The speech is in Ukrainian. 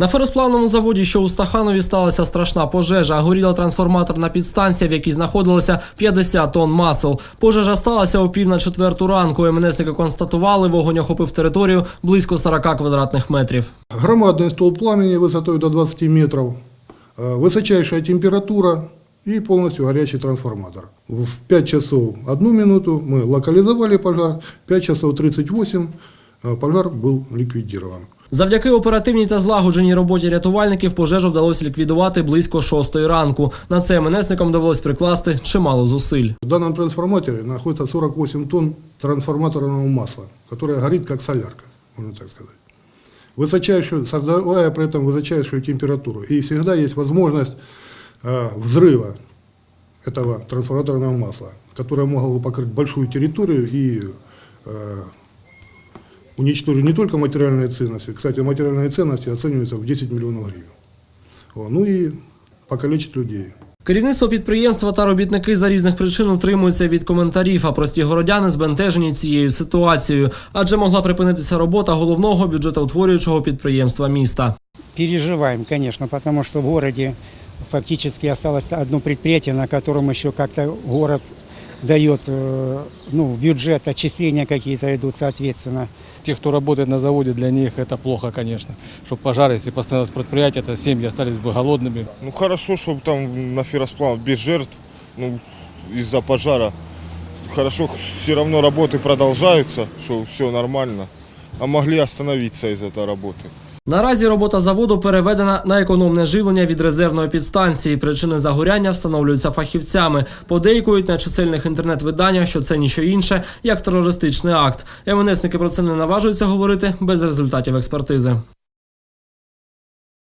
На феросплавному заводі, що у Стаханові, сталася страшна пожежа. Горіла трансформаторна підстанція, в якій знаходилося 50 тонн масел. Пожежа сталася о пів на четверту ранку. МНСники констатували, вогонь охопив територію близько 40 квадратних метрів. Громадный столб пламени высотой до 20 метров, э, высочайшая температура и полностью горячий трансформатор. В 5 часов 1 минуту мы локализовали пожар, 5 часов 38 э, пожар был ликвидирован. Завдяки оперативній та злагодженій роботі рятувальників пожежу вдалося ліквідувати близько шостої ранку. На це МНСникам довелось прикласти чимало зусиль. В данном трансформаторе находится 48 тонн трансформаторного масла, которое горит как солярка, можно так сказать. Высочайшую, создавая при этом высочайшую температуру. И всегда есть возможность э, взрыва этого трансформаторного масла, которое могло бы покрыть большую территорию и э, уничтожить не только материальные ценности, кстати, материальные ценности оцениваются в 10 миллионов гривен. О, ну и покалечить людей. Керівництво підприємства та робітники за різних причин утримуються від коментарів, а прості городяни збентежені цією ситуацією, адже могла припинитися робота головного бюджетоутворюючого підприємства міста. Переживаем, конечно, потому что в городе фактически осталось одно предприятие, на котором еще как-то город дает э, ну, в бюджет отчисления какие-то идут, соответственно. Те, кто работает на заводе, для них это плохо, конечно. Что пожар, если постановилось предприятие, то семьи остались бы голодными. Ну хорошо, чтобы там на ферросплав без жертв, ну из-за пожара. Хорошо, все равно работы продолжаются, что все нормально. А могли остановиться из этой работы. Наразі робота заводу переведена на економне живлення від резервної підстанції. Причини загоряння встановлюються фахівцями. Подейкують на чисельних інтернет-виданнях, що це ніщо інше, як терористичний акт. МНСники про це не наважуються говорити без результатів експертизи.